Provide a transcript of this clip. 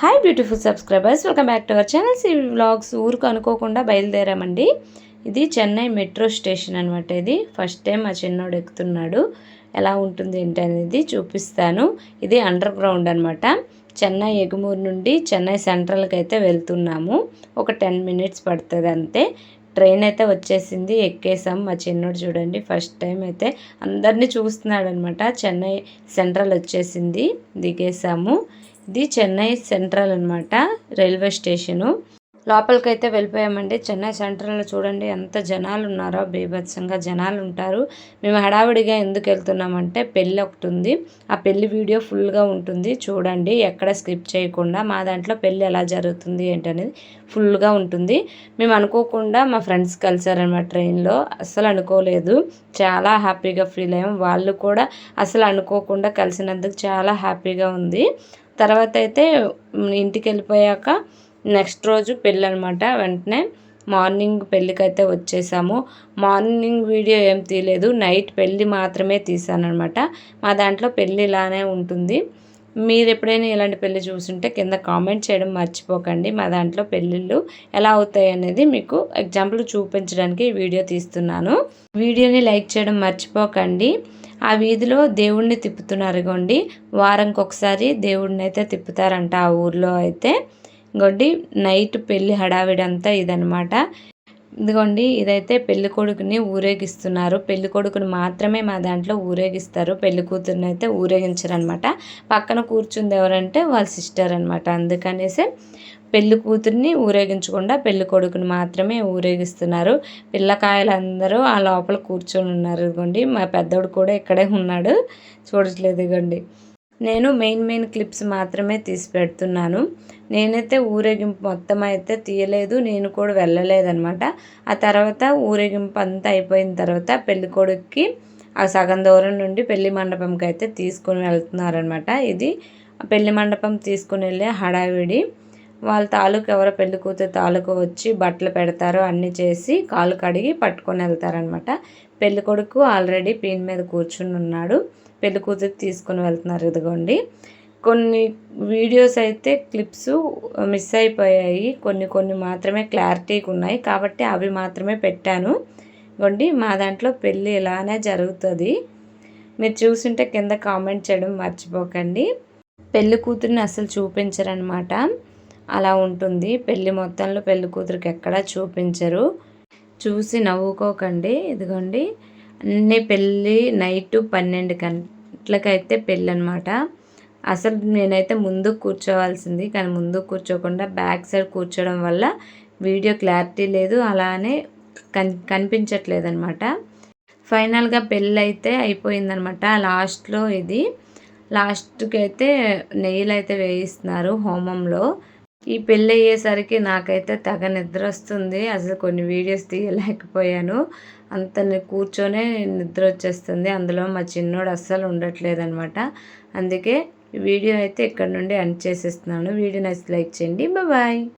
Hi beautiful subscribers welcome back to our channel C vlogs ఊరికి అనుకోకుండా బయలుదేరామండి. ఇది Chennai metro station అనమాట ఇది. ఫస్ట్ టైం మా చిన్నోడు ఎక్కుతున్నాడు. ఎలా ఉంటుంది ఏంటి అనేది చూపిస్తాను. ఇది అండర్ గ్రౌండ్ అనమాట చెన్నై ఎగుమూరు నుండి చెన్నై సెంట్రల్కి అయితే వెళ్తున్నాము. ఒక టెన్ మినిట్స్ పడుతుంది అంతే. ట్రైన్ అయితే వచ్చేసింది. ఎక్కేసాం. మా చిన్నోడు చూడండి ఫస్ట్ టైం అయితే అందరినీ చూస్తున్నాడు అనమాట చెన్నై సెంట్రల్ వచ్చేసింది. దిగేసాము. ఇది చెన్నై సెంట్రల్ అనమాట రైల్వే స్టేషను. లోపలికైతే వెళ్ళిపోయామండి. చెన్నై సెంట్రల్లో చూడండి ఎంత జనాలు ఉన్నారో బీభత్సంగా జనాలు ఉంటారు మేము హడావిడిగా ఎందుకు వెళ్తున్నామంటే పెళ్ళి ఒకటి ఉంది. ఆ పెళ్ళి వీడియో ఫుల్గా ఉంటుంది. చూడండి ఎక్కడ స్కిప్ చేయకుండా మా దాంట్లో పెళ్ళి ఎలా జరుగుతుంది ఏంటనేది ఫుల్గా ఉంటుంది. మేము అనుకోకుండా మా ఫ్రెండ్స్ కలిసారనమాట ట్రైన్లో. అస్సలు అనుకోలేదు. చాలా హ్యాపీగా ఫీల్ అయ్యాం. వాళ్ళు కూడా అసలు అనుకోకుండా కలిసినందుకు చాలా హ్యాపీగా ఉంది. తర్వాత అయితే ఇంటికి వెళ్ళిపోయాక నెక్స్ట్ రోజు పెళ్ళి అనమాట వెంటనే మార్నింగ్ పెళ్ళికైతే వచ్చేసాము. మార్నింగ్ వీడియో ఏం తీయలేదు. నైట్ పెళ్ళి మాత్రమే తీసానమాట మా దాంట్లో పెళ్ళి ఇలానే ఉంటుంది. మీరు ఎప్పుడైనా ఇలాంటి పెళ్ళి చూసుంటే కింద కామెంట్ చేయడం మర్చిపోకండి. మా దాంట్లో పెళ్ళిళ్ళు ఎలా అవుతాయి అనేది మీకు ఎగ్జాంపుల్ చూపించడానికి వీడియో తీస్తున్నాను. వీడియోని లైక్ చేయడం మర్చిపోకండి. ఆ వీధిలో దేవుణ్ణి తిప్పుతున్నారు ఇగోండి వారంకి ఒకసారి దేవుడిని అయితే తిప్పుతారంట ఆ ఊర్లో అయితే. ఇంకోటి నైట్ పెళ్ళి హడావిడి అంతా ఇదనమాట ఇదిగోండి ఇదైతే పెళ్ళి కొడుకుని ఊరేగిస్తున్నారు. పెళ్ళి కొడుకుని మాత్రమే మా దాంట్లో ఊరేగిస్తారు. పెళ్ళి కూతురుని అయితే ఊరేగించరు అనమాట పక్కన కూర్చుంది ఎవరంటే వాళ్ళ సిస్టర్ అనమాట అందుకనేసి పెళ్ళి కూతుర్ని ఊరేగించకుండా పెళ్ళి కొడుకుని మాత్రమే ఊరేగిస్తున్నారు. పిల్లకాయలందరూ ఆ లోపల కూర్చొని ఉన్నారు ఇదిగోండి మా పెద్దోడు కూడా ఇక్కడే ఉన్నాడు. చూడట్లేదు ఇదిగోండి. నేను మెయిన్ మెయిన్ క్లిప్స్ మాత్రమే తీసి పెడుతున్నాను. నేనైతే ఊరేగింపు మొత్తం అయితే తీయలేదు నేను కూడా వెళ్ళలేదనమాట ఆ తర్వాత ఊరేగింపు అంతా అయిపోయిన తర్వాత పెళ్ళికొడుక్కి ఆ సగం దూరం నుండి పెళ్ళి మండపంకి అయితే తీసుకుని వెళ్తున్నారనమాట ఇది పెళ్ళి మండపం తీసుకుని వెళ్ళే హడావిడి. వాళ్ళ తాలూకు ఎవరో పెళ్ళి కూతురు తాలూకు వచ్చి బట్టలు పెడతారో అన్నీ చేసి కాలు కడిగి పట్టుకొని వెళ్తారనమాట పెళ్ళి కొడుకు ఆల్రెడీ పీన్ మీద కూర్చుని ఉన్నాడు. పెళ్ళి కూతురు తీసుకొని వెళ్తున్నారు ఇదిగోండి. కొన్ని వీడియోస్ అయితే క్లిప్స్ మిస్ అయిపోయాయి. కొన్ని కొన్ని మాత్రమే క్లారిటీగా ఉన్నాయి. కాబట్టి అవి మాత్రమే పెట్టాను. ఇవ్వండి మా దాంట్లో పెళ్ళి ఇలానే జరుగుతుంది. మీరు చూసుంటే కింద కామెంట్ చేయడం మర్చిపోకండి. పెళ్ళి కూతురిని అసలు చూపించరనమాట. అలా ఉంటుంది. పెళ్ళి మొత్తంలో పెళ్ళి కూతురికి ఎక్కడా చూపించరు. చూసి నవ్వుకోకండి. ఇదిగోండి. అన్ని పెళ్ళి నైట్ పన్నెండు గంటలకైతే పెళ్ళి అనమాట అసలు నేనైతే ముందు కూర్చోవాల్సింది కానీ ముందు కూర్చోకుండా బ్యాక్ సైడ్ కూర్చోవడం వల్ల వీడియో క్లారిటీ లేదు అలానే కన్ కనిపించట్లేదు అనమాట ఫైనల్గా పెళ్ళి అయితే అయిపోయిందనమాట లాస్ట్లో ఇది. లాస్ట్కి అయితే నెయ్యిలు అయితే వేయిస్తున్నారు హోమంలో. ఈ పెళ్ళి అయ్యేసరికి నాకైతే తెగ నిద్ర వస్తుంది అసలు కొన్ని వీడియోస్ తీయలేకపోయాను. అంత కూర్చొనే నిద్ర వచ్చేస్తుంది అందులో మా చిన్నోడు అస్సలు ఉండట్లేదు అనమాట అందుకే వీడియో అయితే ఇక్కడ నుండి ఎండ్ చేసేస్తున్నాను. వీడియో నచ్చి లైక్ చేయండి. బాయ్.